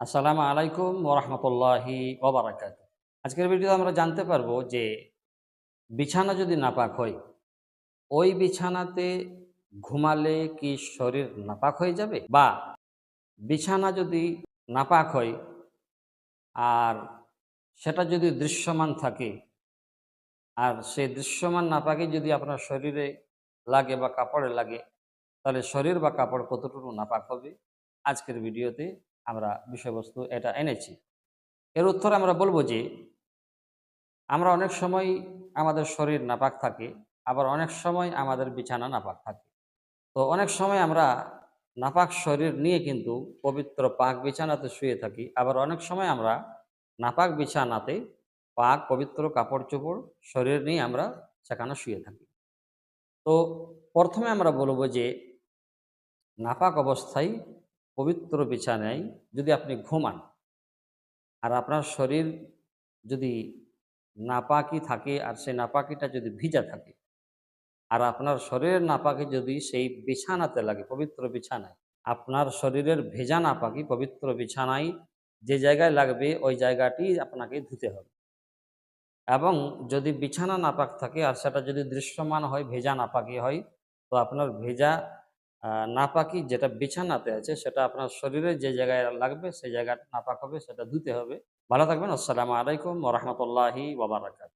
আসসালামু আলাইকুম ওরহমতুল্লাহি ওবরাকাত আজকের ভিডিওতে আমরা জানতে পারব যে বিছানা যদি নাপাক হয়, ওই বিছানাতে ঘুমালে কি শরীর নাপাক হয়ে যাবে? বা বিছানা যদি নাপাক হয় আর সেটা যদি দৃশ্যমান থাকে, আর সেই দৃশ্যমান নাপাকে যদি আপনার শরীরে লাগে বা কাপড়ে লাগে, তাহলে শরীর বা কাপড় কতটুকু নাপাক হবে? আজকের ভিডিওতে আমরা বিষয়বস্তু এটা এনেছি। এর উত্তর আমরা বলব যে, আমরা অনেক সময় আমাদের শরীর নাপাক থাকে, আবার অনেক সময় আমাদের বিছানা নাপাক থাকে। তো অনেক সময় আমরা নাপাক শরীর নিয়ে কিন্তু পবিত্র পাক বিছানাতে শুয়ে থাকি, আবার অনেক সময় আমরা নাপাক বিছানাতে পাক পবিত্র কাপড় চোপড় শরীর নিয়ে আমরা সেখানে শুয়ে থাকি। তো প্রথমে আমরা বলব যে, নাপাক অবস্থায় পবিত্র বিছানায় যদি আপনি ঘুমান আর আপনার শরীর যদি নাপাকি থাকে আর সেই নাপাকিটা যদি ভিজা থাকে আর আপনার শরীরের নাপাকি যদি সেই বিছানাতে লাগে, পবিত্র বিছানায়, আপনার শরীরের ভেজা নাপাকি পবিত্র বিছানায় যে জায়গায় লাগবে ওই জায়গাটি আপনাকে ধুতে হবে। এবং যদি বিছানা নাপাক থাকে আর সেটা যদি দৃশ্যমান হয়, ভেজা নাপাকি হয়, তো আপনার ভেজা নাপাকি যেটা বিছানাতে আছে, সেটা আপনার শরীরে যে জায়গায় লাগবে, সেই জায়গাটা নাপাক হবে, সেটা ধুতে হবে। ভালো থাকবেন। আসসালামু আলাইকুম ওরহমতুল্লাহি ওবরাকাত